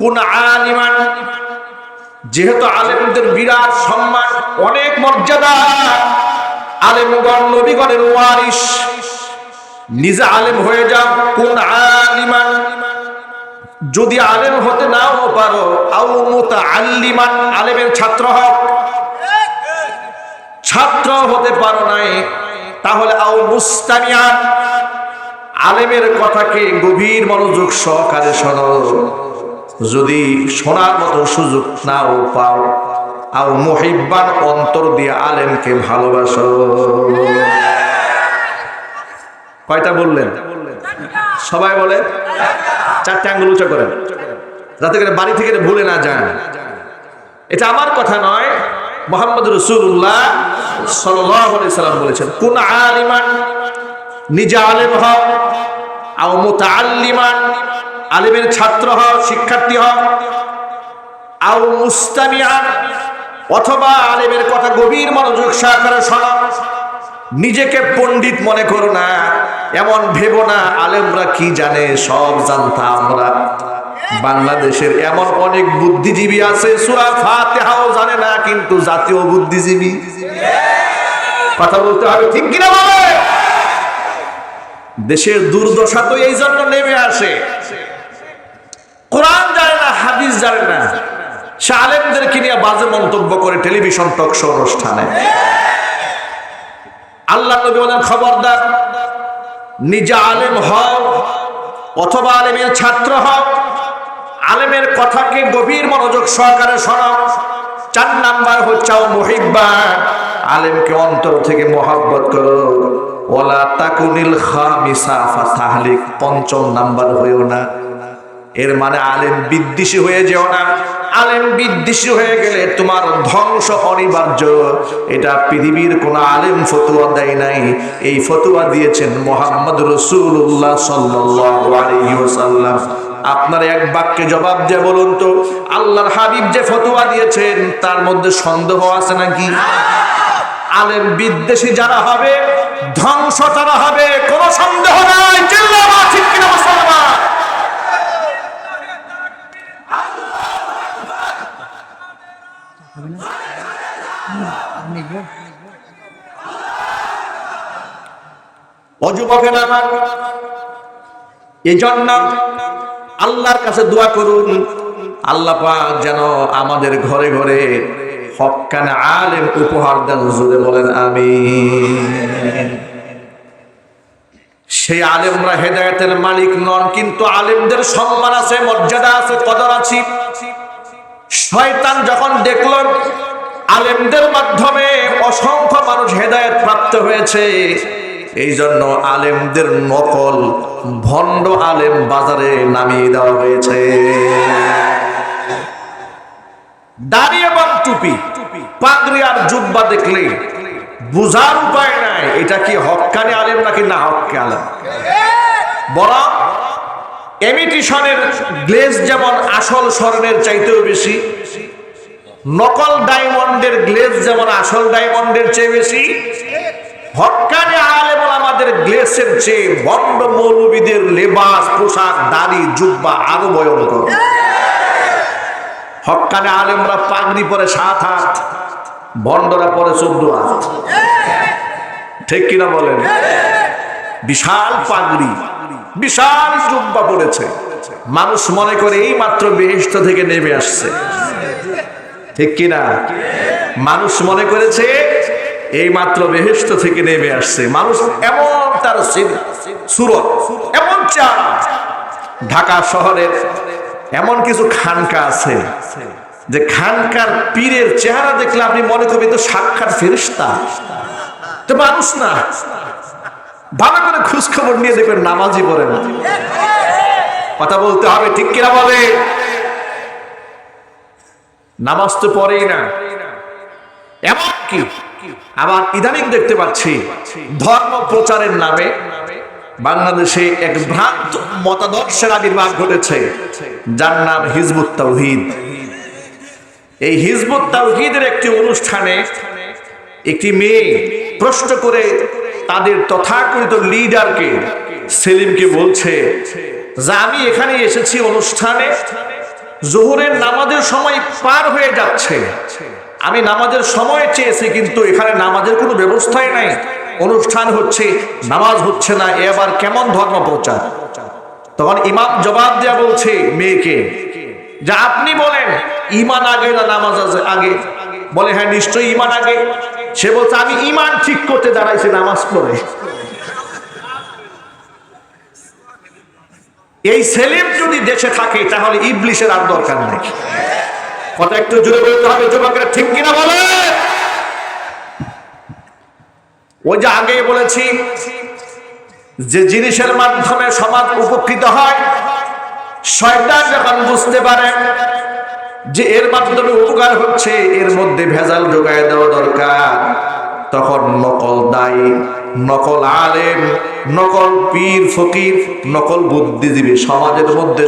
কোন আলিমান, যেহেতু আলেমদের বিরাট সম্মান, অনেক মর্যাদা, আলেমগণ, নবীগণের ওয়ারিস নিজে আলেম হয়ে যাও, কোন আলিমান। যদি আলেম হতে নাও পারো মুতা আল্লিমান আলেমের ছাত্র হও। ছাত্র হতে পারো নাই, তাহলে আও মুস্তামিয়ান। আলেমের কথাকে গভীর মনোযোগ সহকারে শোনো। যদি শোনার মতো সুযোগ নাও পাও আর মুহিব্বান অন্তর দিয়ে আলেমকে ভালোবাসো। কয়টা বললেন? সবাই বলে চারটে আঙ্গুল উঁচা করেন। যাতে করে বাড়ি থেকে ভুলে না যান। এটা আমার কথা নয়, মোহাম্মদ রসুল্লাহ সাল্লাম বলেছেন, কোন আলিমান, নিজে আলেম হও, আও মুতাআল্লিমান আলিমের ছাত্র হও শিক্ষার্থী হও আও মুস্তামিয়ান অথবা আলেমের কথা গভীর মনোযোগ সহকারে শোনো। নিজেকে পণ্ডিত মনে করো না, এমন ভেবো না আলেমরা কি জানে, সব জানতাম আমরা। বাংলাদেশের এমন অনেক বুদ্ধিজীবী আছে, সুরা ফাতিহাও জানে না, কিন্তু জাতীয় বুদ্ধিজীবী। কথা বলতে হবে ঠিক কিনা বলে? দেশের দুর্দশা তো এই জন্য নেমে আসে কোরআন জানে না হাদিস জানে না সে আলেমদেরকে নিয়ে বাজে মন্তব্য করে টেলিভিশন টক শো অনুষ্ঠানে। আল্লাহ নবী বলেন, খবরদার, নিজে আলেম হও, অথবা আলেমের ছাত্র হও। আলেমের কথাকে গভীর মনোযোগ সহকারে শোনাও চার নাম্বার হচ্ছে, ও মহিব্বা, আলেমকে অন্তর থেকে মহাব্বত করো। ওলা তাকুনিল খামিসা ফাতাহলিক। পঞ্চম নাম্বার হইও না। এর মানে আলেম বিদ্বেষী হয়ে যেও না। আলেম বিদ্বেষী হয়ে গেলে তোমার ধ্বংস অনিবার্য। এটা পৃথিবীর কোন আলেম ফতুয়া দেয় নাই। এই ফতুয়া দিয়েছেন মোহাম্মদ রসুল্লাহ সাল্লাম আপনার এক বাক্যে জবাব দিয়ে বলুন তো, আল্লাহর হাবিব যে ফতুয়া দিয়েছেন, তার মধ্যে সন্দেহ আছে নাকি? আলেম বিদ্বেষী যারা হবে, ধ্বংস তারা হবে, কোনো সন্দেহ নাই চিল্লাবা ঠিক কিনা মুসলমান অযুবকের এই জন্য আল্লাহর কাছে দোয়া করুন, আল্লাহ যেন আমাদের ঘরে ঘরে হকান আলেম উপহার দেন, জুড়ে বলেন আমি সেই আলেমরা হেদায়তের মালিক নন, কিন্তু আলেমদের সম্মান আছে, মর্যাদা আছে, কদর আছে। শয়তান যখন দেখল আলেমদের মাধ্যমে অসংখ্য মানুষ হেদায়ত প্রাপ্ত হয়েছে এই জন্য আলেমদের নকল ভণ্ড আলেম বাজারে নামিয়ে দেওয়া হয়েছে। দাড়ি এবং টুপি, পাগড়ি আর জুব্বা দেখলে বুঝার উপায় নাই, এটা কি হক্কানি আলেম নাকি না হক্কে আলেম? বরং এমিটিশনের গ্লেজ যেমন আসল স্বর্ণের চাইতেও বেশি, নকল ডায়মন্ডের গ্লেজ যেমন আসল ডায়মন্ডের চেয়ে বেশি হকানে আমাদের গ্লেসের চেয়ে বন্ড মৌলবীদের লেবাস, পোশাক, দাড়ি, জুব্বা আরও ভয়ঙ্কর। আলেমরা পাগড়ি পরে সাত হাত পরে চোদ্দ হাত। ঠিক কিনা বলেন? বিশাল পাগড়ি, বিশাল জুব্বা পড়েছে। মানুষ মনে করে এই মাত্র বেহেস্ত থেকে নেমে আসছে। ঠিক কিনা? মানুষ মনে করেছে এই মাত্র বেহেস্ত থেকে নেমে আসছে। মানুষ এমন তার সুরত, এমন চেহারা ঢাকা শহরের এমন কিছু খানকা আছে, যে খানকার পীরের চেহারা দেখলে আপনি মনে করবেন তো সাক্ষাৎ ফেরিস্তা তো মানুষ না। ভালো করে খোঁজ খবর নিয়ে দেখবেন নামাজি পড়ে না। কথা বলতে হবে, ঠিক কিনা বলে? নামাজ তো পড়েই না। এমন কি? আবার ইদানিং দেখতে পাচ্ছি ধর্ম প্রচারের নামে বাংলাদেশে এক ভ্রান্ত মতাদর্শের আবির্ভাব ঘটেছে। যার নাম হিজবুত তাওহিদ। এই হিজবুত তাওহিদের একটি অনুষ্ঠানে একটি মেয়ে প্রশ্ন করে তাদের তথাকথিত লিডারকে, সেলিমকে বলছে, যে আমি এখানে এসেছি অনুষ্ঠানে জোহরের নামাজের সময় পার হয়ে যাচ্ছে। আমি নামাজের সময় চেয়েছি, কিন্তু এখানে নামাজের কোনো ব্যবস্থাই নাই। অনুষ্ঠান হচ্ছে, নামাজ হচ্ছে না, এ আবার কেমন ধর্ম প্রচার? তখন ইমাম জবাব দেয়া বলছে, মেয়েকে, যা আপনি বলেন ইমান আগে না নামাজ আগে? বলে হ্যাঁ নিশ্চয়ই ইমান আগে। সে বলছে, আমি ইমান ঠিক করতে দাঁড়াইছি নামাজ পড়ে। এই সেলিম যদি দেশে থাকে, তাহলে ইবলিশের আর দরকার নেই। কথা একটু জুড়ে বলতে হবে, যুবকেরা ঠিক কিনা বলে? ওই যে আগে বলেছি, যে জিনিসের মাধ্যমে সমাজ উপকৃত হয় বুঝতে পারে যে এর মাধ্যমে উপকার হচ্ছে, এর মধ্যে ভেজাল যোগায় দেওয়া দরকার, তখন নকল দায়ী। নকল আলেম নকল পীর ফকির নকল বুদ্ধিজীবী সমাজের মধ্যে